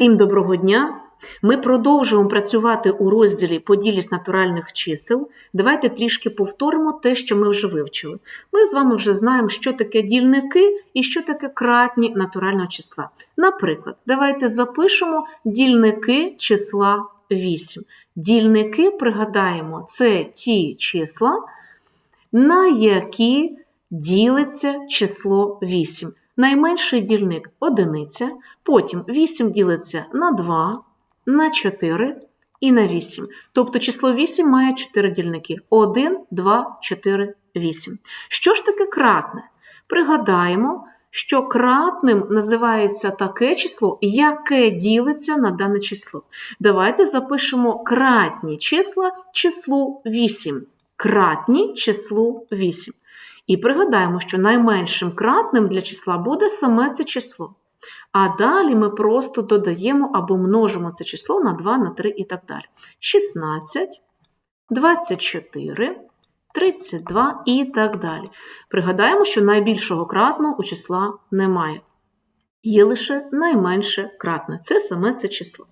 Всім доброго дня! Ми продовжуємо працювати у розділі поділість натуральних чисел. Давайте трішки повторимо те, що ми вже вивчили. Ми з вами вже знаємо, що таке дільники і що таке кратні натурального числа. Наприклад, давайте запишемо дільники числа 8. Дільники, пригадаємо, це ті числа, на які ділиться число 8. Найменший дільник одиниця, потім 8 ділиться на 2, на 4 і на 8. Тобто число 8 має 4 дільники. 1, 2, 4, 8. Що ж таке кратне? Пригадаємо, що кратним називається таке число, яке ділиться на дане число. Давайте запишемо кратні числа числу 8. Кратні числу 8. І пригадаємо, що найменшим кратним для числа буде саме це число. А далі ми просто додаємо або множимо це число на 2, на 3 і так далі. 16, 24, 32 і так далі. Пригадаємо, що найбільшого кратного у числа немає. Є лише найменше кратне. Це саме це число.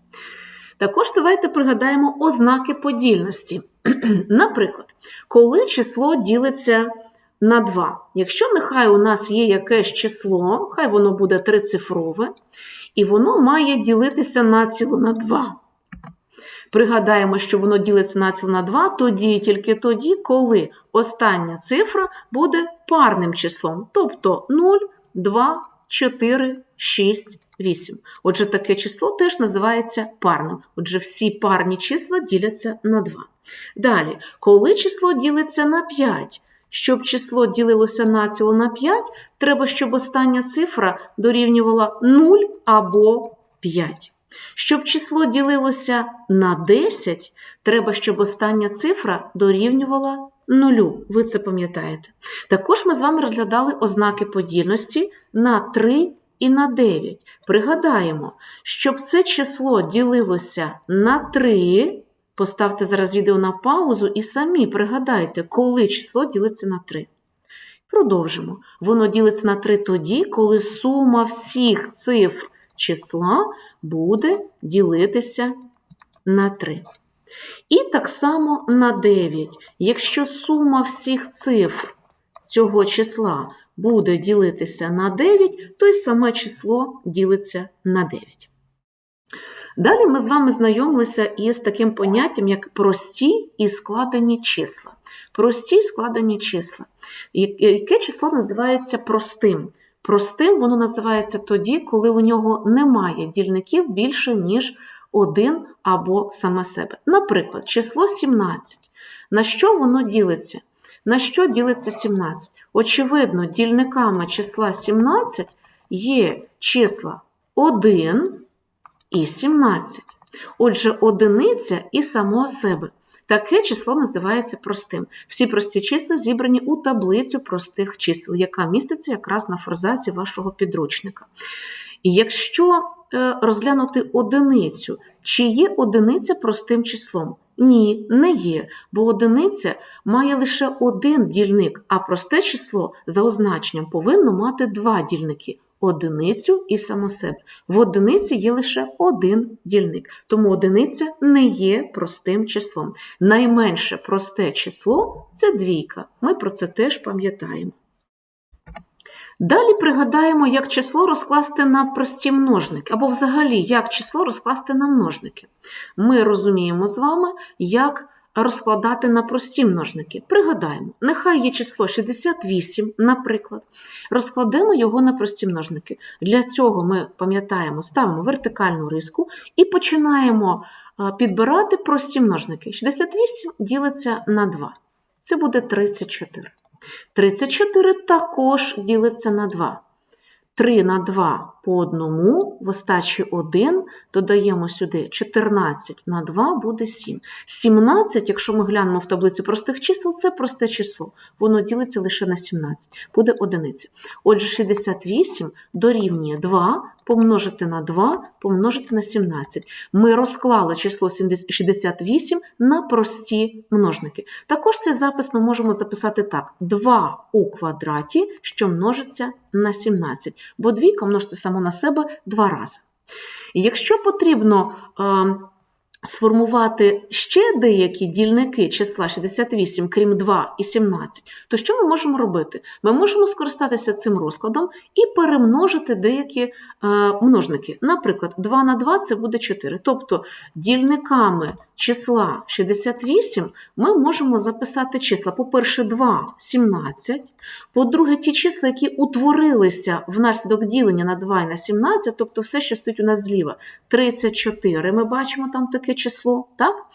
Також давайте пригадаємо ознаки подільності. Наприклад, коли число ділиться на 2. Якщо нехай у нас є якесь число, хай воно буде трицифрове, і воно має ділитися націло на 2. Пригадаємо, що воно ділиться націло на 2 тоді тільки тоді, коли остання цифра буде парним числом, тобто 0, 2, 4, 6, 8. Отже, таке число теж називається парним. Отже, всі парні числа діляться на 2. Далі, коли число ділиться на 5, щоб число ділилося націло на 5, треба, щоб остання цифра дорівнювала 0 або 5. Щоб число ділилося на 10, треба, щоб остання цифра дорівнювала 0. Ви це пам'ятаєте. Також ми з вами розглядали ознаки подільності на 3 і на 9. Пригадаємо, щоб це число ділилося на 3, Поставте зараз відео на паузу і самі пригадайте, коли число ділиться на 3. Продовжимо. Воно ділиться на 3 тоді, коли сума всіх цифр числа буде ділитися на 3. І так само на 9. Якщо сума всіх цифр цього числа буде ділитися на 9, то й саме число ділиться на 9. Далі ми з вами знайомилися із таким поняттям, як прості і складені числа. Прості складені числа. Яке число називається простим? Простим воно називається тоді, коли у нього немає дільників більше, ніж один або саме себе. Наприклад, число 17. На що воно ділиться? На що ділиться 17? Очевидно, дільниками числа 17 є числа 1 і 17. Отже, одиниця і само себе. Таке число називається простим. Всі прості числа зібрані у таблицю простих чисел, яка міститься якраз на форзаці вашого підручника. І якщо е, розглянути одиницю, чи є одиниця простим числом? Ні, не є, бо одиниця має лише один дільник, а просте число за означенням повинно мати два дільники одиницю і само себе. В одиниці є лише один дільник, тому одиниця не є простим числом. Найменше просте число це двійка. Ми про це теж пам'ятаємо. Далі пригадаємо, як число розкласти на прості множники, або взагалі, як число розкласти на множники. Ми розуміємо з вами, як розкладати на прості множники. Пригадаємо, нехай є число 68, наприклад. Розкладемо його на прості множники. Для цього ми пам'ятаємо, ставимо вертикальну риску і починаємо підбирати прості множники. 68 ділиться на 2. Це буде 34. 34 також ділиться на 2. 3 на 2 по одному, в остачі 1, додаємо сюди 14 на 2 буде 7. 17, якщо ми глянемо в таблицю простих чисел, це просте число. Воно ділиться лише на 17, буде одиниця. Отже, 68 дорівнює 2 помножити на 2, помножити на 17. Ми розклали число 68 на прості множники. Також цей запис ми можемо записати так: 2 у квадраті, що множиться на 17, бо двійка множиться само на себе два рази. Якщо потрібно е, сформувати ще деякі дільники числа 68, крім 2 і 17, то що ми можемо робити? Ми можемо скористатися цим розкладом і перемножити деякі е, множники. Наприклад, 2 на 2 це буде 4. Тобто дільниками числа 68 ми можемо записати числа, по-перше, 2 – 17, по-друге, ті числа, які утворилися внаслідок ділення на 2 і на 17, тобто все, що стоїть у нас зліва, 34, ми бачимо там таке число. так?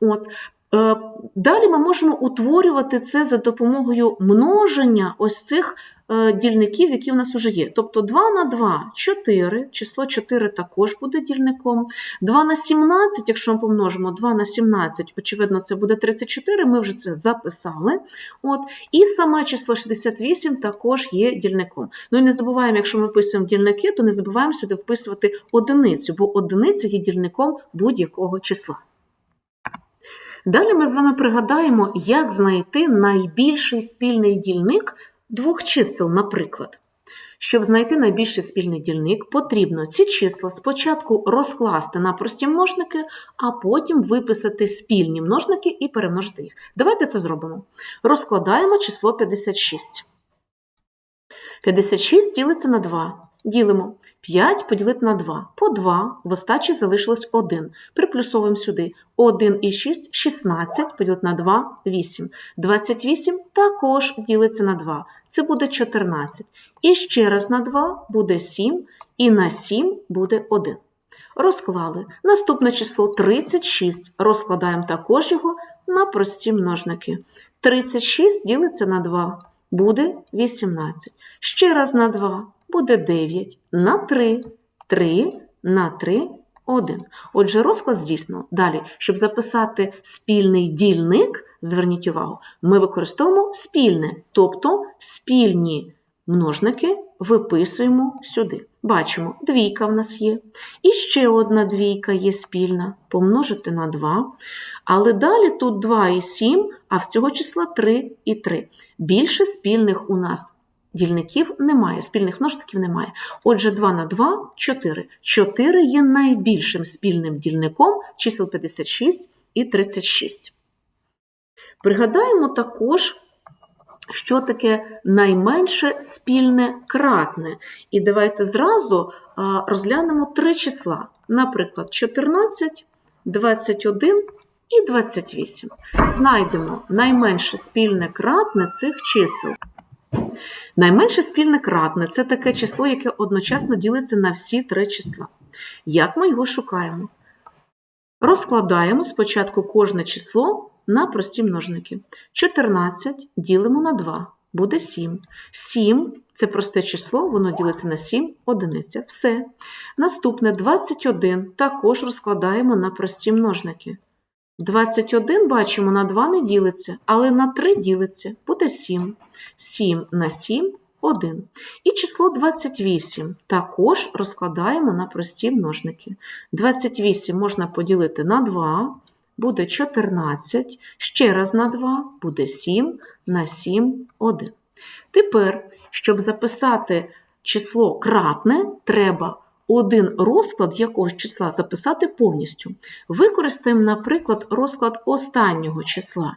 От. Е, Далі ми можемо утворювати це за допомогою множення ось цих е, дільників, які в нас вже є. Тобто 2 на 2 – 4, число 4 також буде дільником. 2 на 17, якщо ми помножимо 2 на 17, очевидно, це буде 34, ми вже це записали. От. І саме число 68 також є дільником. Ну і не забуваємо, якщо ми вписуємо дільники, то не забуваємо сюди вписувати одиницю, бо одиниця є дільником будь-якого числа. Далі ми з вами пригадаємо, як знайти найбільший спільний дільник двох чисел, наприклад. Щоб знайти найбільший спільний дільник, потрібно ці числа спочатку розкласти на прості множники, а потім виписати спільні множники і перемножити їх. Давайте це зробимо. Розкладаємо число 56. 56 ділиться на 2. Ділимо 5 поділити на 2. По 2 в остачі залишилось 1. Приплюсовуємо сюди 1 і 6 – 16 поділити на 2 – 8. 28 також ділиться на 2. Це буде 14. І ще раз на 2 буде 7, і на 7 буде 1. Розклали. Наступне число 36. Розкладаємо також його на прості множники. 36 ділиться на 2. Буде 18. Ще раз на 2 буде 9 на 3, 3 на 3, 1. Отже, розклад здійснено. Далі, щоб записати спільний дільник, зверніть увагу, ми використовуємо спільне, тобто спільні множники виписуємо сюди. Бачимо, двійка в нас є. І ще одна двійка є спільна, помножити на 2. Але далі тут 2 і 7, а в цього числа 3 і 3. Більше спільних у нас дільників немає, спільних множників немає. Отже, 2 на 2 – 4. 4 є найбільшим спільним дільником чисел 56 і 36. Пригадаємо також, що таке найменше спільне кратне. І давайте зразу розглянемо три числа. Наприклад, 14, 21 і 28. Знайдемо найменше спільне кратне цих чисел. Найменше спільне кратне це таке число, яке одночасно ділиться на всі три числа. Як ми його шукаємо? Розкладаємо спочатку кожне число на прості множники. 14 ділимо на 2, буде 7. 7 це просте число, воно ділиться на 7, одиниця. Все. Наступне 21 також розкладаємо на прості множники. 21, бачимо, на 2 не ділиться, але на 3 ділиться, буде 7. 7 на 7 1. І число 28 також розкладаємо на прості множники. 28 можна поділити на 2, буде 14, ще раз на 2 буде 7, на 7 1. Тепер, щоб записати число кратне, треба один розклад якогось числа записати повністю. Використаємо, наприклад, розклад останнього числа.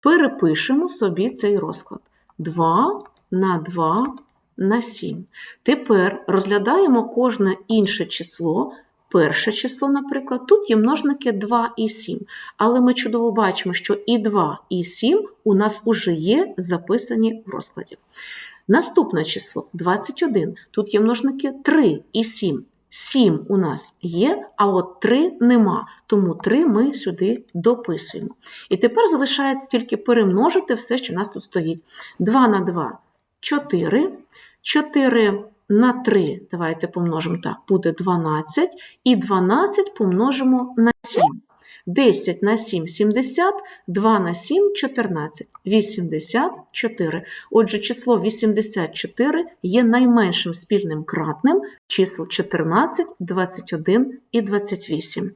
Перепишемо собі цей розклад. 2 на 2 на 7. Тепер розглядаємо кожне інше число. Перше число, наприклад, тут є множники 2 і 7. Але ми чудово бачимо, що і 2, і 7 у нас уже є записані в розкладі. Наступне число 21. Тут є множники 3 і 7. 7 у нас є, а от 3 нема, тому 3 ми сюди дописуємо. І тепер залишається тільки перемножити все, що у нас тут стоїть. 2 на 2 4, 4 на 3, давайте помножимо так, буде 12, і 12 помножимо на 7. 10 на 7 – 70, 2 на 7 – 14, 84. Отже, число 84 є найменшим спільним кратним чисел 14, 21 і 28.